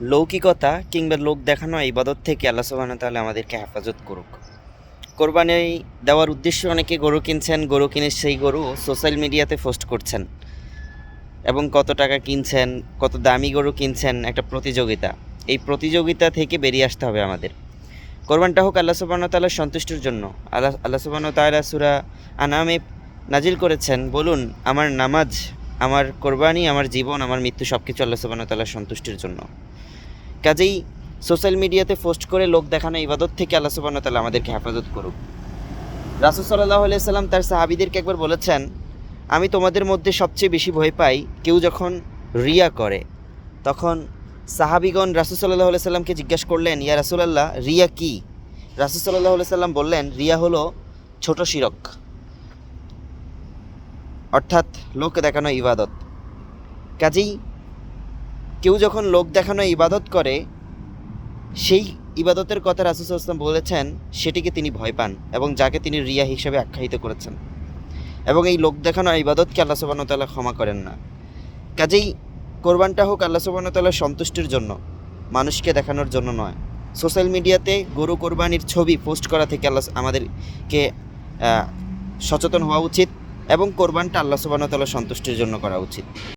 লৌকিকতা কিংবা লোক দেখানো ইবাদত থেকে আল্লাহ সুবহানাহু ওয়া তাআলা আমাদেরকে হেফাজত করুক। কোরবানি দেওয়ার উদ্দেশ্যে অনেকে গরু কিনছেন, গরু কিনে সেই গরু সোশ্যাল মিডিয়াতে পোস্ট করছেন এবং কত টাকা কিনছেন, কত দামি গরু কিনছেন একটা প্রতিযোগিতা। এই প্রতিযোগিতা থেকে বেরিয়ে আসতে হবে আমাদের। কোরবানটা হোক আল্লাহ ওয়া তাআলার সন্তুষ্টির জন্য। আল্লাহ আল্লাহ ওয়া তাআলা সূরা আনামে নাজিল করেছেন, বলুন, আমার নামাজ আমার কোরবানি, আমার জীবন, আমার মৃত্যু সব কিছু আল্লাহ তাআলার সন্তুষ্টির জন্য। কাজেই সোশ্যাল মিডিয়াতে পোস্ট করে লোক দেখানো ইবাদত থেকে আল্লাহ তাআলা আমাদেরকে হেফাজত করুক। রাসূল আলাইহি সাল্লাম তার সাহাবীদেরকে একবার বলেছেন, আমি তোমাদের মধ্যে সবচেয়ে বেশি ভয় পাই কেউ যখন রিয়া করে, তখন সাহাবিগণ রাসূল আলাইহি সাল্লামকে জিজ্ঞাসা করলেন, ইয়া রাসূলুল্লাহ, রিয়া কি? রাসূল আলাইহি সাল্লাম বললেন, রিয়া হলো ছোট শিরক। অর্থাৎ লোক দেখানো ইবাদত। কাজেই কেউ যখন লোক দেখানো ইবাদত করে, সেই ইবাদতের কথা রাসুল বলেছেন, সেটিকে তিনি ভয় পান এবং যাকে তিনি রিয়া হিসেবে আখ্যায়িত করেছেন। এবং এই লোক দেখানো ইবাদতকে আল্লাহ সুবাহন তাল্লাহ ক্ষমা করেন না। কাজেই কোরবানটা হোক আল্লাহ সুবাহন তাল্লাহ সন্তুষ্টির জন্য, মানুষকে দেখানোর জন্য নয়। সোশ্যাল মিডিয়াতে গরু কোরবানির ছবি পোস্ট করা থেকে আল্লাহ আমাদেরকে সচেতন হওয়া উচিত। এবং কোরবানটা আল্লাহ সুবাহন তাল্লাহ সন্তুষ্টির জন্য করা উচিত।